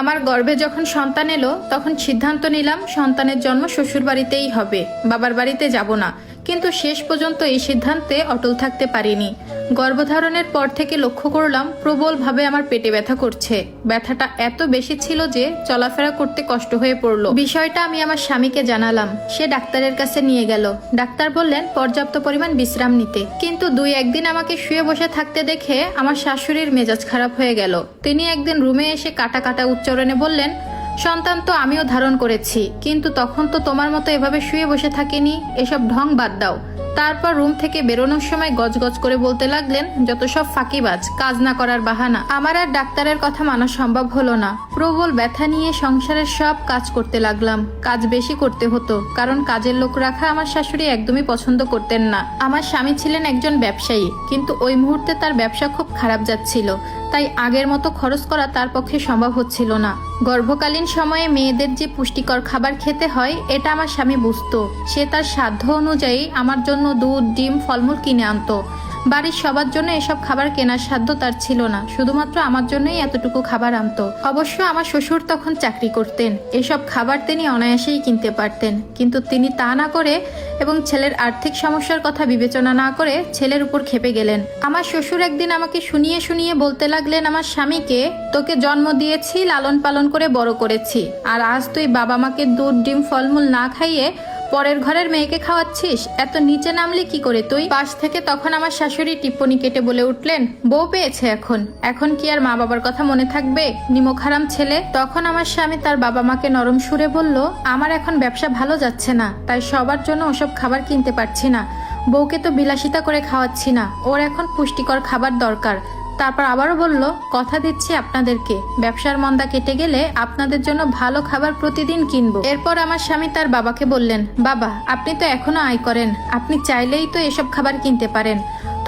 আমার গর্ভে যখন সন্তান এলো, তখন সিদ্ধান্ত নিলাম সন্তানের জন্ম শ্বশুর বাড়িতেই হবে, বাবার বাড়িতে যাব না। কিন্তু শেষ পর্যন্ত এই সিদ্ধান্তে অটল থাকতে পারিনি। গর্ভধারণের পর থেকে লক্ষ্য করলাম, প্রবলভাবে আমার পেটে ব্যথা করছে। ব্যথাটা এত বেশি ছিল যে চলাফেরা করতে কষ্ট হয়ে পড়ল। বিষয়টা আমি আমার স্বামীকে জানালাম। সে ডাক্তারের কাছে নিয়ে গেল। ডাক্তার বললেন, পর্যাপ্ত পরিমাণ বিশ্রাম নিতে। কিন্তু দুই একদিন আমাকে শুয়ে বসে থাকতে দেখে আমার শাশুড়ির মেজাজ খারাপ হয়ে গেল। তিনি একদিন রুমে এসে কাটা কাটা উচ্চারণে বললেন সন্তান তো আমিও ধারণ করেছি, কিন্তু তখন তো তোমার মতো এভাবে শুয়ে বসে থাকিনি, এসব ঢং বাদ দাও। তারপর রুম থেকে বেরোনোর সময় গজগজ করে বলতে লাগলেন, যত সব ফাঁকিবাজ, কাজ না করার বাহানা। আমার আর ডাক্তারের কথা মানা সম্ভব হলো না। প্রবল ব্যথা নিয়ে সংসারের সব কাজ করতে লাগলাম। কাজ বেশি করতে হতো, কারণ কাজের লোক রাখা আমার শাশুড়ি একদমই পছন্দ করতেন না। আমার স্বামী ছিলেন একজন ব্যবসায়ী, কিন্তু ওই মুহূর্তে তার ব্যবসা খুব খারাপ যাচ্ছিল। তাই আগের মতো খরচ করা তার পক্ষে সম্ভব হচ্ছিল না। গর্ভকালীন সময়ে মেয়েদের যে পুষ্টিকর খাবার খেতে হয়, এটা আমার স্বামী বুঝতো। সে তার সাধ্য অনুযায়ী আমার জন্য দুধ, ডিম, ফলমূল কিনে আনতো। বাড়ির সবার জন্য এসব খাবার কেনার সাধ্য তার ছিল না। শুধুমাত্র আমার জন্যই এতটুকু খাবার আনতো। অবশ্য আমার শ্বশুর তখন চাকরি করতেন। এসব খাবার তিনি অনায়াসেই কিনতে পারতেন। কিন্তু তিনি তা না করে এবং ছেলের আর্থিক সমস্যার কথা বিবেচনা না করে ছেলের উপর খেপে গেলেন। আমার শ্বশুর একদিন আমাকে শুনিয়ে শুনিয়ে বলতে লাগলেন, আমার স্বামীকে তোকে জন্ম দিয়েছি, লালন পালন করে বড় করেছি। আর আজ তুই বাবা মাকে দুধ, ডিম, ফলমূল না খাইয়ে পরের ঘরের মেয়েকে খাওয়াচ্ছিস? এত নিচে নামলি কি করে তুই? পাশ থেকে তখন আমার শাশুড়ি টিপ্পনি কেটে বলে উঠলেন, বউ পেয়েছে এখন। এখন কি আর মা বাবার কথা মনে থাকবে? নিমখারাম ছেলে। তখন আমার স্বামী তার বাবা মাকে নরম সুরে বলল, আমার এখন ব্যবসা ভালো যাচ্ছে না, তাই সবার জন্য ওসব খাবার কিনতে পারছি না। বউকে তো বিলাসিতা করে খাওয়াচ্ছি না। ওর এখন পুষ্টিকর খাবার দরকার। তারপর আবারও বলল, কথা দিচ্ছি আপনাদেরকে। ব্যবসার মন্দা কেটে গেলে আপনাদের জন্য ভালো খাবার প্রতিদিন কিনবো। এরপর আমার স্বামী তার বাবাকে বললেন, বাবা, আপনি তো এখনও আয় করেন। আপনি চাইলেই তো এসব খাবার কিনতে পারেন।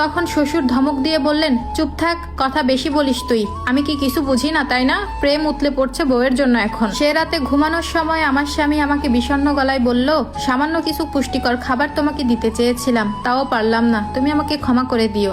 তখন শ্বশুর ধমক দিয়ে বললেন, চুপ থাক, কথা বেশি বলিস তুই। আমি কি কিছু বুঝি না, তাই না? প্রেম উতলে পড়ছে বউয়ের জন্য এখন। সে রাতে ঘুমানোর সময় আমার স্বামী আমাকে বিষণ্ণ গলায় বলল, সামান্য কিছু পুষ্টিকর খাবার তোমাকে দিতে চেয়েছিলাম, তাও পারলাম না। তুমি আমাকে ক্ষমা করে দিও।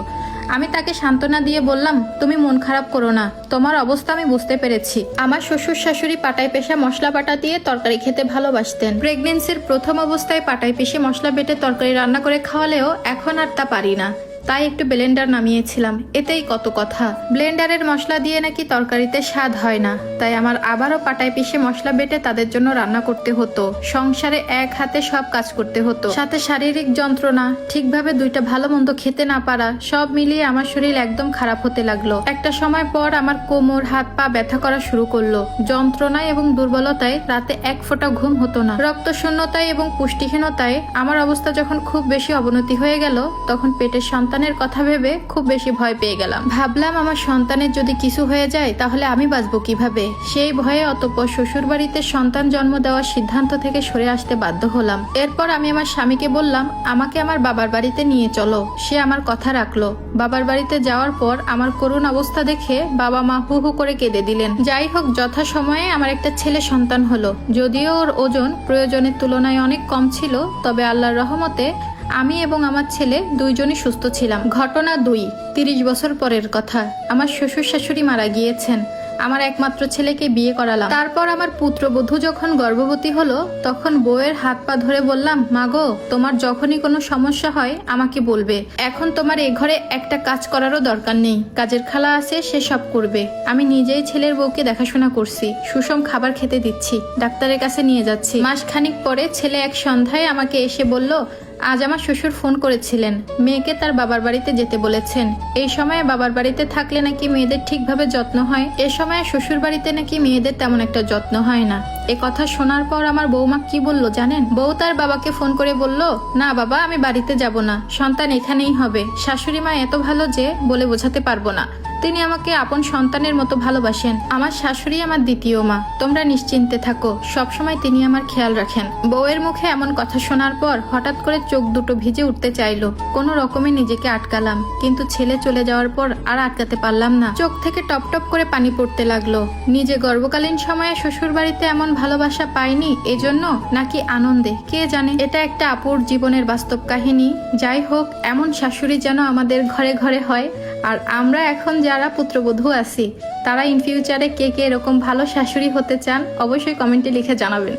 আমি তাকে সান্ত্বনা দিয়ে বললাম, তুমি মন খারাপ করো না। তোমার অবস্থা আমি বুঝতে পেরেছি। আমার শ্বশুর শাশুড়ি পাটায় পেশা মশলা বাটা দিয়ে তরকারি খেতে ভালোবাসতেন। প্রেগনেন্সির প্রথম অবস্থায় পাটায় পেশে মশলা বেটে তরকারি রান্না করে খাওয়ালেও এখন আর তা পারি না। তাই একটু ব্লেন্ডার নামিয়েছিলাম। এতেই কত কথা। ব্লেন্ডারের মশলা দিয়ে নাকি তরকারিতে স্বাদ হয় না। তাই আমার আবারও পাটায় পিষে মশলা বেটে তাদের জন্য রান্না করতে হতো। সংসারে এক হাতে সব কাজ করতে হতো। সাথে শারীরিক যন্ত্রণা, ঠিকভাবে দুইটা ভালো মন্দ খেতে না পারা, সব মিলিয়ে আমার শরীর একদম খারাপ হতে লাগল। একটা সময় পর আমার কোমর, হাত, পা ব্যথা করা শুরু করল। যন্ত্রণায় এবং দুর্বলতায় রাতে এক ফোঁটা ঘুম হতো না। রক্ত শূন্যতায় এবং পুষ্টিহীনতায় আমার অবস্থা যখন খুব বেশি অবনতি হয়ে গেল, তখন পেটের সন্তানের কথা ভেবে খুব বেশি ভয় পেয়ে গেলাম। ভাবলাম আমার সন্তানের যদি কিছু হয়ে যায়, তাহলে আমি বাঁচবো কীভাবে? সেই ভয়ে অতপর শ্বশুর বাড়িতে সন্তান জন্ম দেওয়ার সিদ্ধান্ত থেকে সরে আসতে বাধ্য হলাম। এরপর আমি আমার স্বামীকে বললাম, আমাকে আমার বাবার বাড়িতে নিয়ে চলো। সে আমার কথা রাখল। বাবার বাড়িতে যাওয়ার পর আমার করুণ অবস্থা দেখে বাবা মা হু হু করে কেঁদে দিলেন। যাই হোক যথাসময়ে আমার একটা ছেলে সন্তান হলো। যদিও ওর ওজন প্রয়োজনের তুলনায় অনেক কম ছিল, তবে আল্লাহর রহমতে আমি এবং আমার ছেলে দুইজনই সুস্থ ছিলাম। ঘটনা দুই, তিরিশ বছর পরের কথা। আমার শ্বশুর শাশুড়ি মারা গিয়েছেন। আমার একমাত্র ছেলেকে বিয়ে করালাম। তারপর আমার পুত্রবধূ যখন গর্ভবতী হলো, তখন বউয়ের হাত পা ধরে বললাম মাগো তোমার যখনই কোনো সমস্যা হয়, আমাকে বলবে। এখন তোমার এ ঘরে একটা কাজ করারও দরকার নেই। কাজের খালা আছে, সে সব করবে। আমি নিজেই ছেলের বউকে দেখাশোনা করছি। সুষম খাবার খেতে দিচ্ছি। ডাক্তারের কাছে নিয়ে যাচ্ছি। মাস খানিক পরে ছেলে এক সন্ধ্যায় আমাকে এসে বলল আজ আমার শ্বশুর ফোন করেছিলেন। মেয়েকে তার বাবার বাড়িতে যেতে বলেছেন। এই সময়ে বাবার বাড়িতে থাকলে নাকি মেয়েদের ঠিকভাবে যত্ন হয়? এ সময়ে শ্বশুর বাড়িতে নাকি মেয়েদের তেমন একটা যত্ন হয় না? এ কথা শোনার পর আমার বৌমা কি বলল জানেন? বউ তার বাবাকে ফোন করে বলল, না বাবা, আমি বাড়িতে যাব না। সন্তান এখানেই হবে। শাশুড়ি মা এত ভালো যে বলে বোঝাতে পারব না। তিনি আমাকে আপন সন্তানের মতো ভালোবাসেন। আমার শাশুড়ি আমার দ্বিতীয় মা। তোমরা নিশ্চিন্তে থাকো। সবসময় তিনি আমার খেয়াল রাখেন। বউয়ের মুখে এমন কথা শোনার পর হঠাৎ করে চোখ দুটো ভিজে উঠতে চাইলো। কোনো রকমে নিজেকে আটকালাম। কিন্তু ছেলে চলে যাওয়ার পর আর আটকাতে পারলাম না। চোখ থেকে টপ টপ করে পানি পড়তে লাগল। নিজে গর্ভকালীন সময়ে শ্বশুর বাড়িতে এমন ভালোবাসা পাইনি এজন্য নাকি আনন্দে? কে জানে? এটা একটা আপুর জীবনের বাস্তব কাহিনী। যাই হোক, এমন শাশুড়ি যেন আমাদের ঘরে ঘরে হয়। আর আমরা এখন যারা পুত্রবধূ আছি, তারা ইন ফিউচারে কে কে এরকম ভালো শাশুড়ি হতে চান, অবশ্যই কমেন্টে লিখে জানাবেন।